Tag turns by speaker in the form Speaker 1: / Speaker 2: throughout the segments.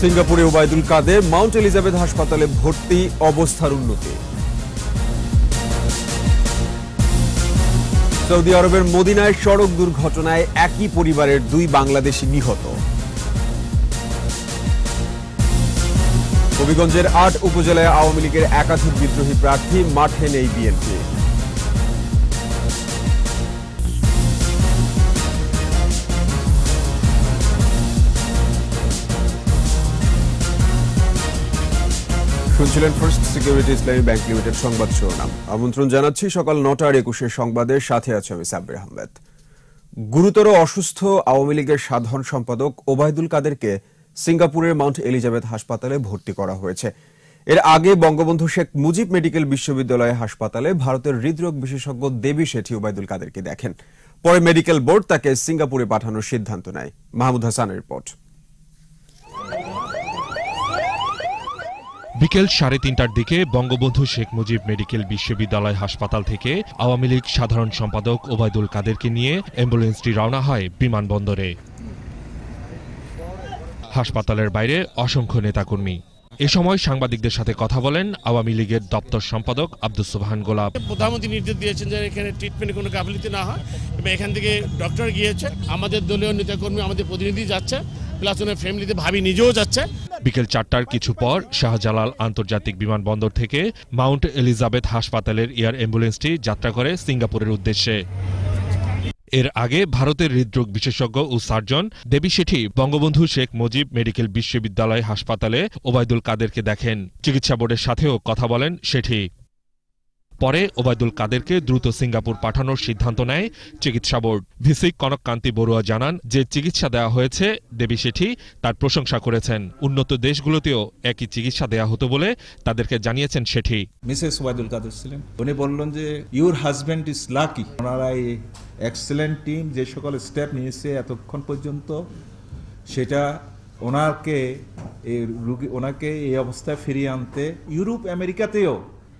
Speaker 1: সিঙ্গাপুরে Obaidul Quader Mount Elizabeth হাসপাতালে ভর্তি অবস্থার উন্নতি। সৌদি আরবের মদিনায় সড়ক দুর্ঘটনায় একই পরিবারের দুই বাংলাদেশি নিহত। হবিগঞ্জের আট উপজেলায় আওয়ামী লীগের একাধিক বিদ্রোহী প্রার্থী মাঠে নেই বিএনপি। শুনছিলেন first security Islami bank limited সংবাদ শিরোনাম। আমন্ত্রণ জানাচ্ছি সকাল নটার একুশের সংবাদের সাথে আছে আমি সাব্বির আহমেদ। গুরুতর অসুস্থ আওয়ামী লীগের সাধারণ সম্পাদক ওবায়দুল কাদেরকে সিঙ্গাপুরের মাউন্ট এলিজাবেথ হাসপাতালে ভর্তি করা হয়েছে। এর আগে বঙ্গবন্ধু শেখ মুজিব মেডিকেল বিশ্ববিদ্যালয় হাসপাতালে ভারতের হৃদরোগ বিশেষজ্ঞ দেবী শেঠি ওবায়দুল কাদেরকে দেখেন। পরে মেডিকেল বোর্ড তাকে সিঙ্গাপুরে পাঠানোর সিদ্ধান্ত নেয়। মাহমুদ হাসানের রিপোর্ট।
Speaker 2: বিকেল সাড়ে তিনটার দিকে বঙ্গবন্ধু শেখ মুজিব মেডিকেল বিশ্ববিদ্যালয় হাসপাতাল থেকে আওয়ামী লীগ সাধারণ সম্পাদক ওবায়দুল কাদেরকে নিয়ে অ্যাম্বুলেন্সটি রওনা হয় বিমানবন্দরে। হাসপাতালের বাইরে অসংখ্য নেতাকর্মী। এ সময় সাংবাদিকদের সাথে কথা বলেন আওয়ামী লীগের দপ্তর সম্পাদক আব্দুস সোবহান গোলাপ।
Speaker 3: প্রধানমন্ত্রী নির্দেশ দিয়েছেন যে এখানে ট্রিটমেন্টে কোনো গাফিলতি না হয়। এবং এখান থেকে ডক্টর গিয়েছে। আমাদের দলীয় নেতাকর্মী, আমাদের প্রতিনিধি যাচ্ছে। প্লাস ফ্যামিলিতে ভাবি নিজেও যাচ্ছে।
Speaker 2: বিকেল চারটার কিছু পর শাহজালাল আন্তর্জাতিক বিমানবন্দর থেকে মাউন্ট এলিজাবেথ হাসপাতালের এয়ার অ্যাম্বুলেন্সটি যাত্রা করে সিঙ্গাপুরের উদ্দেশ্যে। এর আগে ভারতের হৃদরোগ বিশেষজ্ঞ ও সার্জন দেবী শেঠি, বঙ্গবন্ধু শেখ মুজিব মেডিকেল বিশ্ববিদ্যালয় হাসপাতালে ওবায়দুল কাদেরকে দেখেন। চিকিৎসা বোর্ডের সাথেও কথা বলেন শেঠি। পরে ওবায়দুল কাদেরকে দ্রুত সিঙ্গাপুর পাঠানোর সিদ্ধান্ত নেয় চিকিৎসা বোর্ড। ভিসিক কনক কান্তি বড়ুয়া জানান যে চিকিৎসা দেওয়া হয়েছে দেবী শেঠি তার প্রশংসা করেছেন। উন্নত দেশগুলোতেও একই চিকিৎসা দেওয়া হতো বলে তাদেরকে জানিয়েছেন শেঠি
Speaker 4: মিসেস ওয়াইদুল কাদের ছিলেন। উনি বললেন যে ইউর হাজব্যান্ড ইজ লাকি ওনারা এই এক্সেলেন্ট টিম যে সকল স্টেপ নিয়েছে এতক্ষণ পর্যন্ত, সেটা ওনাকে এই রুগী, ওনাকে এই অবস্থায় ফিরিয়ে আনতে ইউরোপ, আমেরিকাতেও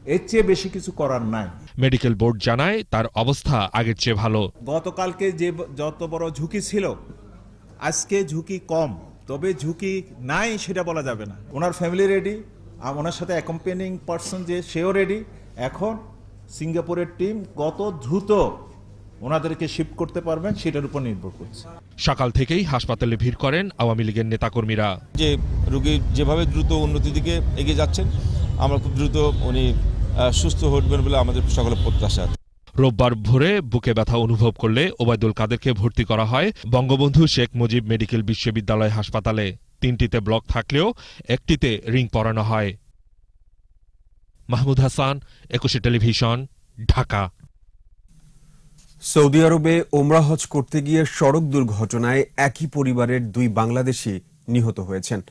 Speaker 4: এর চেয়ে বেশি কিছু করার নাই।
Speaker 2: মেডিকেল বোর্ড জানায় তার অবস্থা আগের চেয়ে ভালো।
Speaker 4: গতকালকে যে যত বড় ঝুঁকি ছিল আজকে ঝুঁকি কম। তবে ঝুঁকি নাই সেটা বলা যাবে না। ওনার ফ্যামিলি রেডি আর ওনার সাথে অ্যাকম্পেনিং পার্সন যে সেও রেডি এখন সিঙ্গাপুরের টিম কত দ্রুত ওনাদেরকে শিফট করতে পারবেন সেটার উপর নির্ভর করছে।
Speaker 2: সকাল থেকেই হাসপাতালে ভিড় করেন আওয়ামী লীগের নেতাকর্মীরা।
Speaker 5: যে রোগী যেভাবে দ্রুত উন্নতির দিকে এগিয়ে যাচ্ছেন আমরা খুব দ্রুত উনি সুস্থ হবেন বলে আমাদের সকলের প্রত্যাশা
Speaker 2: রোববার ভোরে বুকে ব্যথা অনুভব করলে ওবায়দুল কাদেরকে ভর্তি করা হয় বঙ্গবন্ধু শেখ মুজিব মেডিকেল বিশ্ববিদ্যালয় হাসপাতালে। তিনটিতে ব্লক থাকলেও একটিতে রিং পরানো হয়। মাহমুদ হাসান একুশে টেলিভিশন ঢাকা।
Speaker 1: সৌদি আরবে ওমরা হজ করতে গিয়ে সড়ক দুর্ঘটনায় একই পরিবারের দুই বাংলাদেশি নিহত হয়েছেন।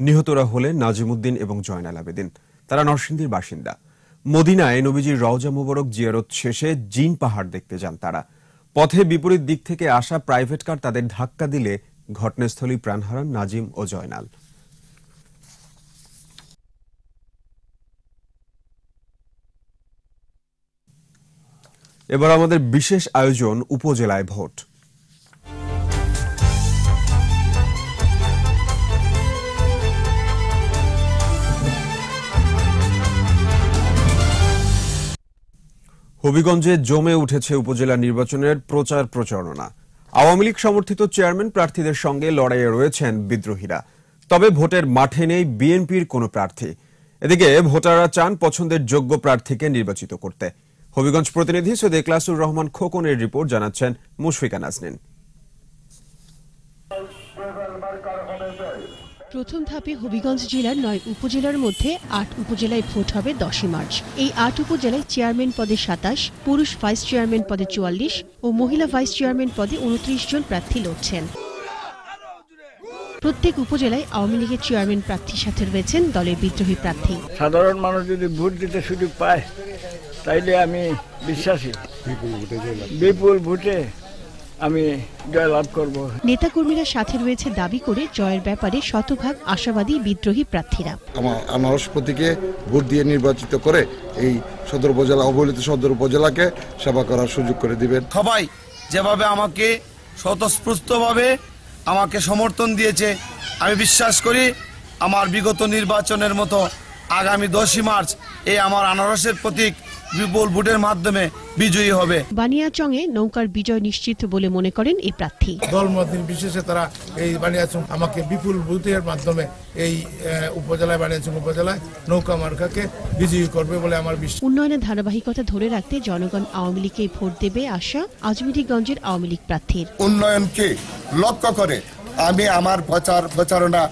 Speaker 1: নিহতরা হলেন নাজিমুদ্দিন এবং জয়নাল আবেদিন। তারা নরসিংদীর বাসিন্দা। মদিনায় নবীজির রওজা মুবারক জিয়ারত শেষে জিন পাহাড় দেখতে যান তারা। পথে বিপরীত দিক থেকে আসা প্রাইভেট কার তাদের ধাক্কা দিলে ঘটনাস্থলেই প্রাণ হারান নাজিম ও জয়নাল। এবার আমাদের বিশেষ আয়োজন উপজেলায় ভোট। হবিগঞ্জে জমে উঠেছে উপজেলা নির্বাচনের প্রচার প্রচারণা। আওয়ামী লীগ সমর্থিত চেয়ারম্যান প্রার্থীদের সঙ্গে লড়াইয়ে রয়েছেন বিদ্রোহীরা। তবে ভোটের মাঠে নেই বিএনপির কোনো প্রার্থী। এদিকে ভোটাররা চান পছন্দের যোগ্য প্রার্থীকে নির্বাচিত করতে। হবিগঞ্জ প্রতিনিধি সৈয়দ ক্লাসুর রহমান খোকনের রিপোর্ট জানাচ্ছেন মুশফিকা নাজনীন।
Speaker 6: প্রথম ধাপে হবিগঞ্জ জেলার নয় উপজেলার মধ্যে আট উপজেলায় ভোট হবে দশই মার্চ। এই আট উপজেলায় চেয়ারম্যান পদে সাতাশ পুরুষ ভাইস চেয়ারম্যান পদে চুয়াল্লিশ ও মহিলা ভাইস চেয়ারম্যান পদে উনত্রিশ জন প্রার্থী লড়ছেন। প্রত্যেক উপজেলায় আওয়ামী লীগের চেয়ারম্যান প্রার্থীর সাথে রয়েছেন দলের বিদ্রোহী প্রার্থী।
Speaker 7: সাধারণ মানুষ যদি ভোট দিতে সুযোগ পায় তাইলে আমি বিশ্বাসী। বিপুল ভোটে আমি জয়লাভ করব।
Speaker 6: নেতাকর্মীরা সাথে রয়েছে দাবি করে জয়ের ব্যাপারে শতভাগ আশাবাদী বিদ্রোহী প্রার্থীরা।
Speaker 8: আমার আনারস প্রতীকে ভোট দিয়ে নির্বাচিত করে এই সদর উপজেলা অবহেলিত সদর উপজেলাকে সেবা করার সুযোগ করে দিবেন।
Speaker 9: সবাই যেভাবে আমাকে স্বতঃস্ফূর্তভাবে আমাকে সমর্থন দিয়েছে আমি বিশ্বাস করি আমার বিগত নির্বাচনের মতো আগামী দশই মার্চ এই আমার আনারসের প্রতীক বিপুল ভোটের মাধ্যমে বিজয়ী হবে।
Speaker 6: বানিয়াচংয়ে নৌকার বিজয় নিশ্চিত বলে মনে করেন এই প্রার্থী।
Speaker 10: দলমত নির্বিশেষে তারা এই বানিয়াচং আমাকে বিপুল ভোটের মাধ্যমে এই আহ, উপজেলায় বানিয়াচং উপজেলায় নৌকা মার্কাকে বিজয়ী করবে বলে আমার বিশ্বাস।
Speaker 6: উন্নয়নের ধারাবাহিকতা ধরে রাখতে জনগণ আওয়ামী লীগকে ভোট দেবে আশা আজমিরিগঞ্জের আওয়ামী লীগ প্রার্থীর।
Speaker 11: উন্নয়নকে লক্ষ্য করে আমি আমার প্রচার প্রচারণা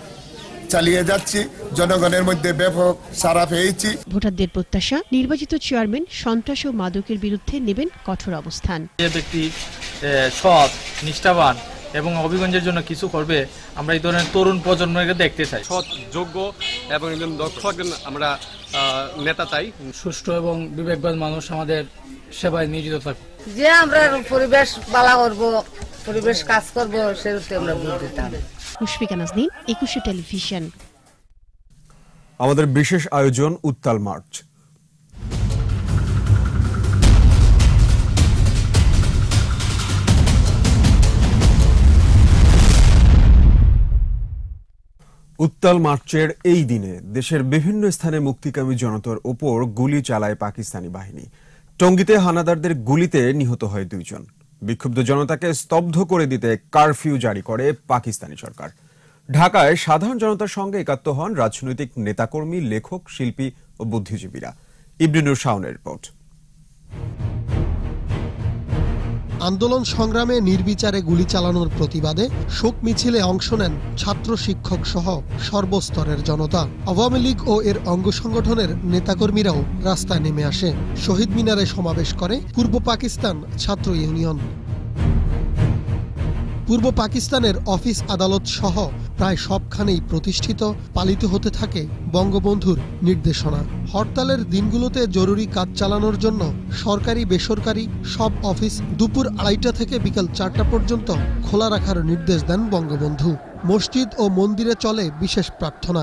Speaker 11: চালিয়ে যাচ্ছি। জনগণের মধ্যে ব্যাপক সারা পেয়েছি।
Speaker 6: ভোটারদের প্রত্যাশা নির্বাচিত চেয়ারম্যান সন্ত্রাস ও মাদকের বিরুদ্ধে নেবেন কঠোর অবস্থান।
Speaker 12: যে ব্যক্তি সৎ নিষ্ঠাবান এবং অভিগঞ্জের জন্য কিছু করবে আমরা এই ধরনের তরুণ প্রজন্মকে দেখতে চাই।
Speaker 13: সৎ যোগ্য এবং একজন দক্ষ একজন আমরা নেতা চাই।
Speaker 12: সুষ্ঠু এবং বিবেকবান মানুষ আমাদের সেবায় নিয়োজিত থাকবে
Speaker 14: যে আমরা পরিবেশ বালা করব পরিবেশ কাজ করব সেরকম আমরা ভোট দিতাম।
Speaker 6: মুশফিকা নাজনীন, একুশে টেলিভিশন।
Speaker 1: আমাদের বিশেষ আয়োজন উত্তাল মার্চ। উত্তাল মার্চের এই দিনে দেশের বিভিন্ন স্থানে মুক্তিকামী জনতার ওপর গুলি চালায় পাকিস্তানি বাহিনী। টঙ্গীতে হানাদারদের গুলিতে নিহত হয় দুইজন। বিক্ষুব্ধ জনতাকে স্তব্ধ করে দিতে কারফিউ জারি করে পাকিস্তানি সরকার। ঢাকায় সাধারণ জনতার সঙ্গে একাত্ম হন রাজনৈতিক নেতাকর্মী, লেখক, শিল্পী ও বুদ্ধিজীবীরা। ইবরিনুর শাওনের রিপোর্ট।
Speaker 15: আন্দোলন সংগ্রামে নির্বিচারে গুলি চালানোর প্রতিবাদে শোক মিছিলে অংশ নেন ছাত্র শিক্ষক সহ সর্বস্তরের জনতা। আওয়ামী লীগ ও এর অঙ্গ সংগঠনের নেতাকর্মীরাও রাস্তায় নেমে আসে। শহীদ মিনারে সমাবেশ করে পূর্ব পাকিস্তান ছাত্র ইউনিয়ন। পূর্ব পাকিস্তানের অফিস আদালত সহ প্রায় সবখানেই প্রতিষ্ঠিত, পালিত হতে থাকে বঙ্গবন্ধুর নির্দেশনা। হরতালের দিনগুলোতে জরুরি কাজ চালানোর জন্য সরকারি, বেসরকারি সব অফিস দুপুর আড়াইটা থেকে বিকাল চারটা পর্যন্ত খোলা রাখার নির্দেশ দেন বঙ্গবন্ধু। মসজিদ ও মন্দিরে চলে বিশেষ প্রার্থনা।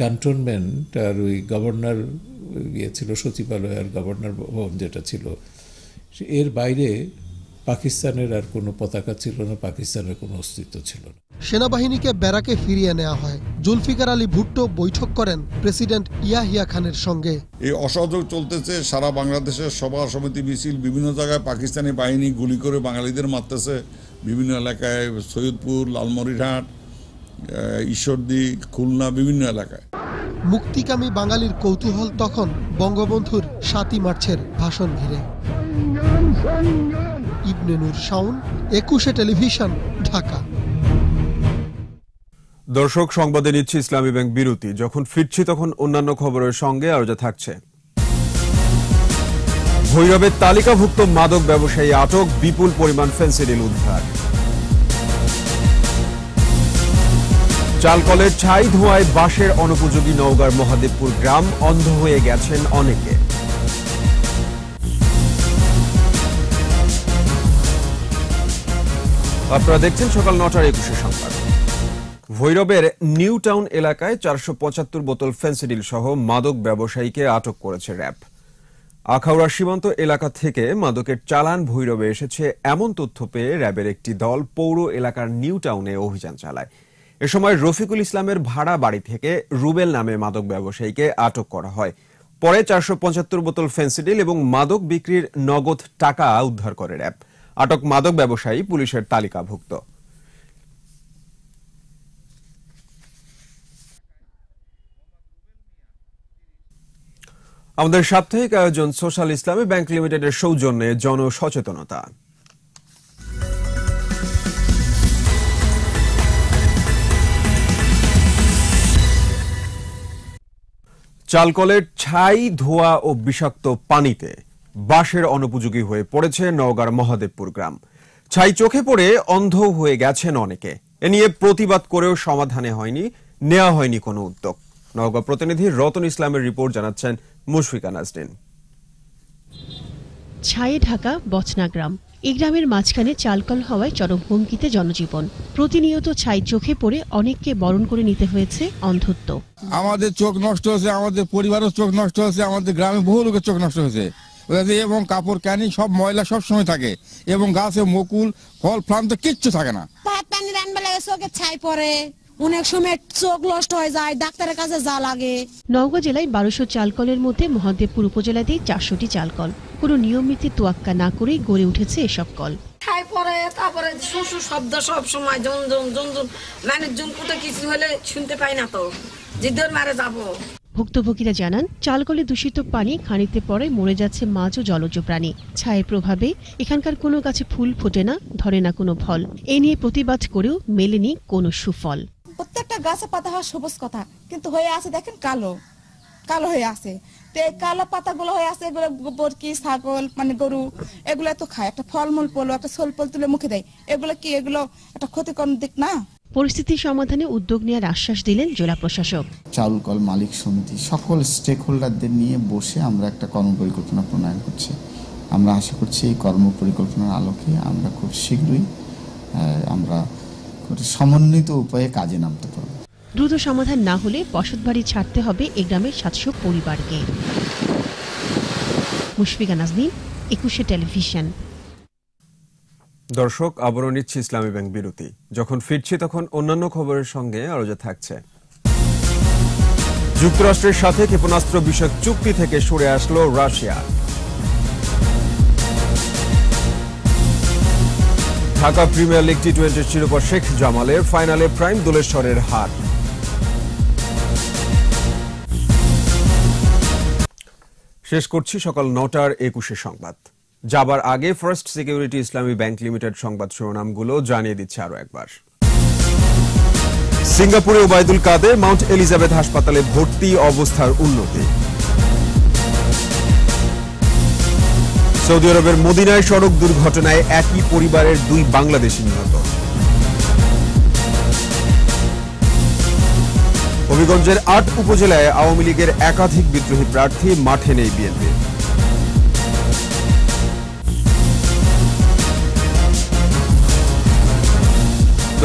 Speaker 16: ক্যান্টনমেন্ট আর ওই গভর্নর ইয়ে ছিল সচিবালয় আর গভর্নর ভবন যেটা ছিল এর বাইরে পাকিস্তানের আর কোনো পতাকা ছিল না পাকিস্তানের কোনো অস্তিত্ব ছিল না।
Speaker 15: সেনাবাহিনীকে ব্যারাকে ফিরিয়ে নেওয়া হয়। জুলফিকার আলী ভুট্টো বৈঠক করেন প্রেসিডেন্ট ইয়াহিয়া খানের সঙ্গে।
Speaker 17: এই অসহযোগ চলতেছে সারা বাংলাদেশের সভা সমিতি মিছিল বিভিন্ন জায়গায় পাকিস্তানি বাহিনী গুলি করে বাঙালিদের মারতেছে। বিভিন্ন এলাকায় সৈয়দপুর লালমরিরহাট আহ, ঈশ্বরদী খুলনা বিভিন্ন এলাকায়।
Speaker 15: মুক্তিকামী বাঙালির কৌতূহল তখন বঙ্গবন্ধুর সাতই মার্চের ভাষণ ঘিরে। ইবনে নূর শাওন, একুশে টেলিভিশন, ঢাকা।
Speaker 1: দর্শক, সংবাদে নিচ্ছে ইসলামী ব্যাংক বিরতি। যখন ফিরছি তখন অন্যান্য খবরের সঙ্গে আরও যা থাকছে। ভৈরবের তালিকাভুক্ত মাদক ব্যবসায়ী আটক, বিপুল পরিমাণ ফেন্সিডিল উদ্ধার। চালকলের ছাই ধোঁয়ায় বাঁশের অনুপযোগী নওগাঁর মহাদেবপুর গ্রাম অন্ধ হয়ে গেছেন অনেকে। আপনারা দেখছেন সকাল নটার একুশে সংবাদ। ভৈরবের নিউ টাউন এলাকায় চারশো পঁচাত্তর বোতল ফেন্সিডিল সহ মাদক ব্যবসায়ীকে আটক করেছে র্যাব। আখাউড়া সীমান্ত এলাকা থেকে মাদকের চালান ভৈরবে এসেছে এমন তথ্য পেয়ে র্যাবের একটি দল পৌর এলাকার নিউ টাউনে অভিযান চালায়। এ সময় রফিকুল ইসলামের ভাড়া বাড়ি থেকে রুবেল নামে মাদক ব্যবসায়ীকে আটক করা হয়। পরে চারশো পঁচাত্তর বোতল ফেন্সিডিল এবং মাদক বিক্রির নগদ টাকা উদ্ধার করে র্যাব। আটক মাদক ব্যবসায়ী পুলিশের তালিকাভুক্ত। আমাদের সাপ্তাহিক আয়োজন সোশ্যাল ইসলামী ব্যাংক লিমিটেডের সৌজন্যে জনসচেতনতা। চালকলের ছাই, ধোয়া ও বিষাক্ত পানিতে বাঁশের অনুপযোগী হয়ে পড়েছে নওগাঁর মহাদেবপুর গ্রাম। ছাই চোখে পড়ে অন্ধ হয়ে গেছেন অনেকে। এ নিয়ে প্রতিবাদ করেও সমাধানে হয়নি নেওয়া হয়নি কোনো উদ্যোগ। নওগাঁ প্রতিনিধি রতন ইসলামের রিপোর্ট জানাচ্ছেন মুশফিকা নাজরিন
Speaker 6: ছায়ে ঢাকা বচনা গ্রাম। এই গ্রামের মাঝখানে চালকল হওয়ায় চরম হুমকিতে জনজীবন। প্রতিনিয়ত ছাই চোখে পড়ে অনেককে বরণ করে নিতে হয়েছে অন্ধত্ব।
Speaker 18: আমাদের চোখ নষ্ট হয়েছে আমাদের পরিবারের চোখ নষ্ট হয়েছে আমাদের গ্রামে বহু লোকের চোখ নষ্ট হয়েছে? এবং কাপড় ক্যানি সব ময়লা সব সময় থাকে। এবং গাছে মকুল ফল ফ্লাম তো কিচ্ছু থাকে না।
Speaker 19: পাত ফ্যান বেলায় চোখে ছাই পড়ে অনেক সময় চোখ নষ্ট হয়ে যায় ডাক্তারের কাছে যা লাগে।
Speaker 6: নওগাঁ জেলায় বারোশো চালকলের মধ্যে মহাদেবপুর উপজেলাতেই চারশোটি চালকল। কোনো নিয়ম নীতি তোয়াক্কা না করেই গড়ে উঠেছে এসব কল।
Speaker 20: ছাই পরে তারপরে শুশু শব্দ সব সময় জন জন জন জন মানুষজন কোথাও কিছু হলে শুনতে পাই না তো। জিদ্দর মারে যাব।
Speaker 6: ভুক্তভোগীরা জানান, চালকলে দূষিত পানি খানিতে পরে মরে যাচ্ছে মাছ ও জলজ প্রাণী। ছায়ের প্রভাবে এখানকার কোনো গাছে ফুল ফোটে না, ধরে না কোনো ফল। এ নিয়ে প্রতিবাদ করেও মেলেনি কোনো সুফল।
Speaker 21: প্রত্যেকটা গাছে পাতা হয় সবুজ কথা, কিন্তু হয়ে আছে দেখেন কালো। কালো হয়ে আছে। তো এই কালো পাতাগুলো হয়ে আছে, এগুলো বরকি, ছাগল মানে গরু, এগুলো তো খায়। একটা ফলমূল পলো একটা সোল ফল তুলে মুখে দেয়। এগুলো কি, এগুলো একটা ক্ষতিকর দিক না?
Speaker 6: পরিস্থিতি সমাধানে উদ্যোগ নেওয়ার আশ্বাস দিলেন জেলা প্রশাসক।
Speaker 22: চাউলকল মালিক সমিতি সকল স্টেক হোল্ডারদের নিয়ে বসে আমরা একটা কর্মপরিকল্পনা প্রণয়ন করছি। আমরা আশা করছি এই কর্মপরিকল্পনার আলোকে আমরা খুব শীঘ্রই আমরা সমন্বিত উপায়ে কাজে নামতে পারব।
Speaker 6: দ্রুত সমাধান না হলে বসতবাড়ি ছাড়তে হবে এ গ্রামের সাতশো পরিবারকে। মুশফিকা নাজনীন একুশে টেলিভিশন।
Speaker 1: দর্শক, আবারও নিচ্ছি ইসলামী ব্যাংক বিরতি। যখন ফিরছি তখন অন্যান্য খবরের সঙ্গে আরও যা থাকছে। যুক্তরাষ্ট্রের সাথে ক্ষেপণাস্ত্র বিষয়ক চুক্তি থেকে সরে আসলো Russia. Dhaka premier league T টোয়েন্টির শিরোপা শেখ জামালের ফাইনালে প্রাইম দোলেশ্বরের হার। শেষ করছি সকাল নটার একুশে সংবাদ। যাবার আগে first security Islami bank limited সংবাদ শিরোনামগুলো জানিয়ে দিচ্ছে আরও একবার। সিঙ্গাপুরে ওবায়দুল কাদের মাউন্ট এলিজাবেথ হাসপাতালে ভর্তি অবস্থার উন্নতি। সৌদি আরবের মদিনায় সড়ক দুর্ঘটনায় একই পরিবারের দুই বাংলাদেশি নিহত। হবিগঞ্জের আট উপজেলায় আওয়ামী লীগের একাধিক বিদ্রোহী প্রার্থী মাঠে নেই বিএনপি।